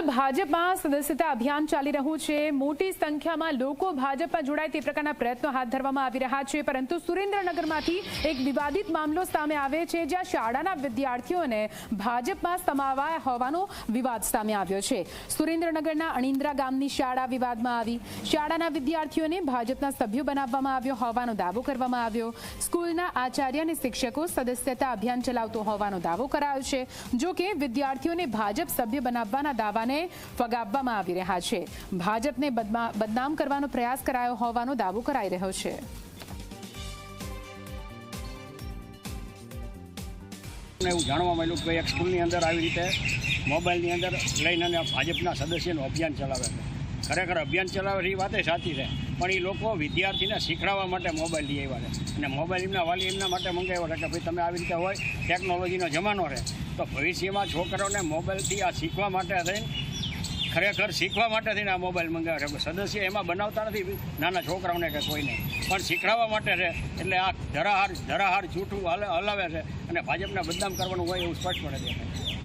હાલ ભાજપમાં સદસ્યતા અભિયાન ચાલી રહ્યું છે. મોટી સંખ્યામાં લોકો ભાજપમાં જોડાય તે પ્રકારના પ્રયત્નો હાથ ધરવામાં આવી રહ્યા છે. પરંતુ સુરેન્દ્રનગરમાંથી એક વિવાદિત મામલો સામે આવે છે, જ્યાં શાળાના વિદ્યાર્થીઓને ભાજપમાં સમાવાયા હોવાનો વિવાદ સામે આવ્યો છે. સુરેન્દ્રનગરના અણિન્દ્રા ગામની શાળા વિવાદમાં આવી. શાળાના વિદ્યાર્થીઓને ભાજપના સભ્યો બનાવવામાં આવ્યો હોવાનો દાવો કરવામાં આવ્યો. સ્કૂલના આચાર્ય અને શિક્ષકો સદસ્યતા અભિયાન ચલાવતો હોવાનો દાવો કરાયો છે. જો કે વિદ્યાર્થીઓને ભાજપ સભ્ય બનાવવાના દાવાને ફગાવવામાં આવી રહ્યા છે. ભાજપને બદનામ કરવાનો પ્રયાસ કરાયો હોવાનો દાવો કરાઈ રહ્યો છે. એવું જાણવા મળ્યું કે એક સ્કૂલની અંદર આવી રીતે મોબાઈલની અંદર લઈને ભાજપના સદસ્યનું અભિયાન ચલાવે છે. ખરેખર અભિયાન ચલાવે એ વાતે સાચી છે. પણ એ લોકો વિદ્યાર્થીને શીખડાવવા માટે મોબાઈલ લઈ આવ્યા છે. અને મોબાઈલ એમના વાલી એમના માટે મંગાવ્યો છે કે ભાઈ તમે આવી રીતે હોય, ટેકનોલોજીનો જમાનો રહે તો ભવિષ્યમાં છોકરાઓને મોબાઈલથી આ શીખવા માટે થઈને ખરેખર શીખવા માટે થઈને આ મોબાઈલ મંગાવે છે. સદસ્ય એમાં બનાવતા નથી નાના છોકરાઓને કે કોઈને પણ શીખડાવવા માટે છે, એટલે આ ધરાહાર ધરાહાર જૂઠું હલ- હલાવે છે અને ભાજપને બદનામ કરવાનું હોય એવું સ્પષ્ટપણે છે.